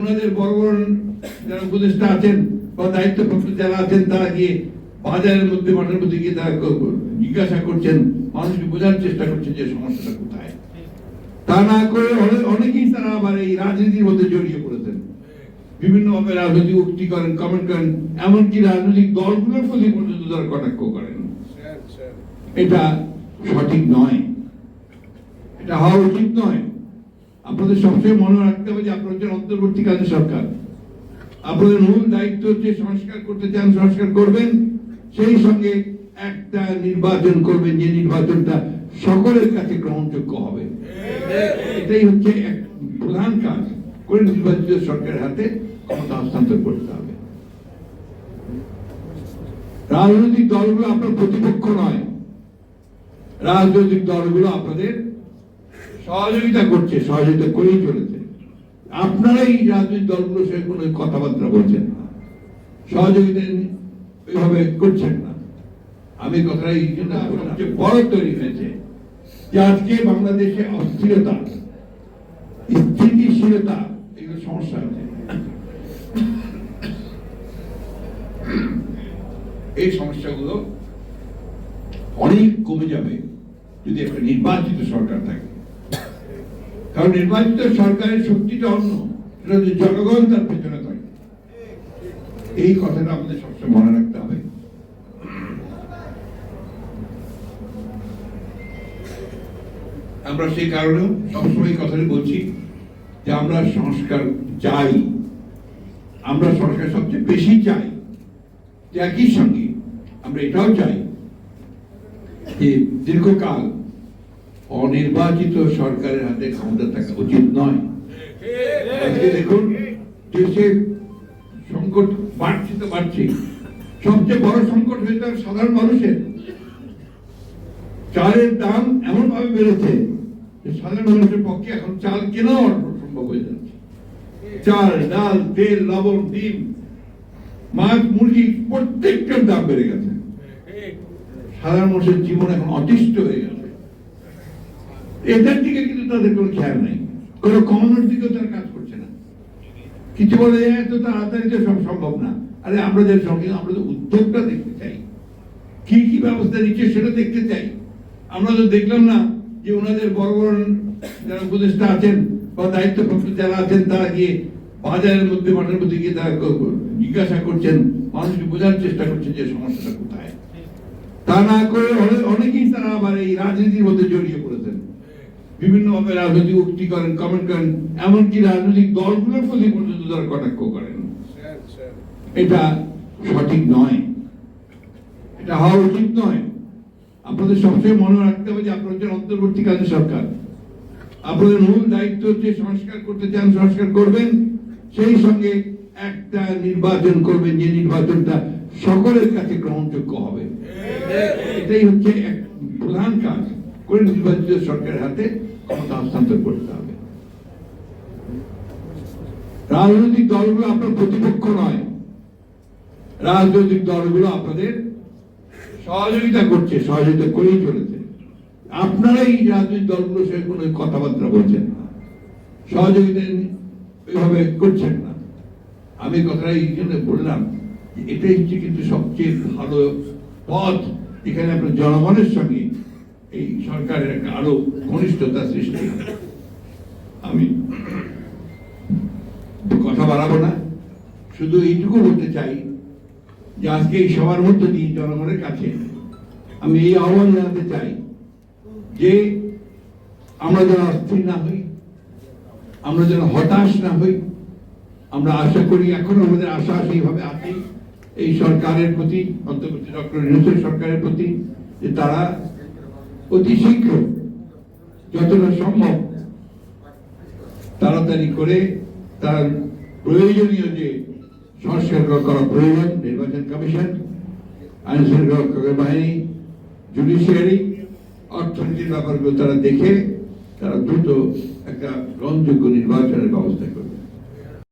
ওনাদের বড় বড় যারা উপদেষ্টা আছেন বা দায়িত্বপ্রাপ্ত যারা আছেন তারা গিয়ে বাজারের মধ্যে মাঠের মধ্যে গিয়ে তারা জিজ্ঞাসা করছেন মানুষকে বোঝার চেষ্টা করছেন যে সমস্যাটা কোথায়। তা না করে অনেকেই তারা আবার এই রাজনীতির মধ্যে জড়িয়ে পড়েছেন। বিভিন্ন ভাবে রাজনৈতিক উক্তি করেন কমেন্ট করেন এমনকি রাজনৈতিক দলগুলোর প্রতি পর্যন্ত তারা কটাক্ষ করেন। এটা সঠিক নয়। এটা হওয়া উচিত নয়। আপনাদের সবসময় মনে রাখতে হবে যে আপনারা হচ্ছেন অন্তর্বর্তীকালীন সরকার। আপনাদের মূল দায়িত্ব হচ্ছে সংস্কার করতে চান, সংস্কার করবেন, সেই সঙ্গে একটা নির্বাচন করবেন যে নির্বাচনটা সকলের কাছে গ্রহণযোগ্য হবে। এটাই হচ্ছে এক প্রধান কাজ করে নির্বাচিত সরকারের হাতে ক্ষমতা হস্তান্তর করতে হবে। রাজনৈতিক দলগুলো আপনার প্রতিপক্ষ নয়। রাজনৈতিক দলগুলো আপনাদের সহযোগিতা করছে, সহযোগিতা করেই চলেছে। আপনারা এই রাজনৈতিক দলগুলোর সঙ্গে কোনো কথাবার্তা বলছেন না। সহযোগিতা ওইভাবে করছেন না। আমি কথাটা এই জন্য বললাম যে বড় তৈরি হয়েছে যে আজকে বাংলাদেশে অস্থিরতা, স্থিতিশীলতা, এগুলো সমস্যা আছে এই সমস্যাগুলো অনেক কমে যাবে যদি একটা নির্বাচিত সরকার থাকে। কারণ নির্বাচিত সরকারের শক্তিটা অন্য। সেটা হচ্ছে জনগণ তার পেছনে থাকে এই কথাটা আমাদের সবসময় মনে রাখতে হবে। আমরা সেই কারণেও সবসময় কথাটি বলছি যে আমরা সংস্কার চাই। আমরা সংস্কার সবচেয়ে বেশি চাই। যে একই সঙ্গে আমরা এটাও চাই যে দীর্ঘকাল অনির্বাচিত সরকারের হাতে ক্ষমতা থাকা উচিত নয়। আজকে দেখুন দেশে সংকট বাড়ছে তো বাড়ছে। সবচেয়ে বড় সংকট হয়েছে সাধারণ মানুষের। চালের দাম এমন ভাবে বেড়েছে যে সাধারণ মানুষের পক্ষে এখন চাল কেনাও সম্ভব হয়ে যাচ্ছে। চাল, ডাল, তেল, লবণ, ডিম, মাছ, মুরগি প্রত্যেকটার দাম বেড়ে গেছে। সাধারণ মানুষের জীবন এখন অতিষ্ঠ হয়ে গেছে। এটার দিকে কিন্তু তাদের কোনো খেয়াল নাই। কোনো কমানোর দিকেও তারা কাজ করছে না। কিছু বলে এত তাড়াতাড়ি তো সব সম্ভব না। আরে আমরা যে সঙ্গে, আমরা তো উদ্যোগটা দেখতে চাই, কি কি ব্যবস্থা নিচ্ছে সেটা দেখতে চাই। আমরা তো দেখলাম না যে ওনাদের বড় বড় যারা উপদেষ্টা আছেন বা দায়িত্বপ্রাপ্ত যারা আছেন, তারা গিয়ে বাজারের মধ্যে, মাঠের মধ্যে গিয়ে তারা জিজ্ঞাসা করছেন, মানুষকে বোঝার চেষ্টা করছেন যে সমস্যাটা কোথায়। তা না করে অনে- অনেকেই তারা আবার এই রাজনীতির মধ্যে জড়িয়ে পড়েছেন। বিভিন্ন ভাবে রাজনৈতিক উক্তি করেন কমেন্ট করেন, এমনকি রাজনৈতিক দলগুলোর প্রতি পর্যন্ত তারা কটাক্ষ করেন। এটা সঠিক নয়। এটা হওয়া উচিত নয়। আপনাদের সবসময় মনে রাখতে হবে যে আপনারা হচ্ছেন অন্তর্বর্তীকালীন সরকার। আপনাদের মূল দায়িত্ব হচ্ছে সংস্কার করতে চান, সংস্কার করবেন, সেই সঙ্গে একটা নির্বাচন করবেন যে নির্বাচনটা সকলের কাছে গ্রহণযোগ্য হবে। এটাই হচ্ছে এক প্রধান কাজ। করে নির্বাচিত সরকারের হাতে ক্ষমতা হস্তান্তর করতে হবে। রাজনৈতিক দলগুলো আপনার প্রতিপক্ষ নয়। রাজনৈতিক দলগুলো আপনাদের সহযোগিতা করছে, সহযোগিতা করেই চলেছে। আপনারা এই রাজনৈতিক দলগুলোর সঙ্গে কোনো কথাবার্তা বলছেন না। সহযোগিতা ওইভাবে করছেন না। আমি কথাটা এই জন্য বললাম এটাই হচ্ছে কিন্তু সবচেয়ে ভালো পথ। এখানে আপনার জনগণের সঙ্গে এই সরকারের একটা আরও ঘনিষ্ঠতা সৃষ্টি আমি কথা বাড়াবো না। শুধু এইটুকু বলতে চাই যে আজকে এই সবার মধ্যে দিয়ে জনগণের কাছে আমি এই আহ্বান জানাতে চাই যে আমরা যেন অস্থির না হই, আমরা যেন হতাশ না হই, আমরা আশা করি এখন আমাদের আশা সেইভাবে আছে। এই সরকারের প্রতি, অন্তর্বর্তী ডক্টর সরকারের প্রতি, যে তারা অতি শীঘ্র যতটা সম্ভব তাড়াতাড়ি করে তার প্রয়োজনীয় যে সংস্কার করা প্রয়োজন, নির্বাচন কমিশন, আইন শৃঙ্খলা বাহিনী, জুডিশিয়ারি, অর্থনীতির ব্যাপারগুলো তারা দেখে তারা দ্রুত একটা গ্রহণযোগ্য নির্বাচনের ব্যবস্থা করবে।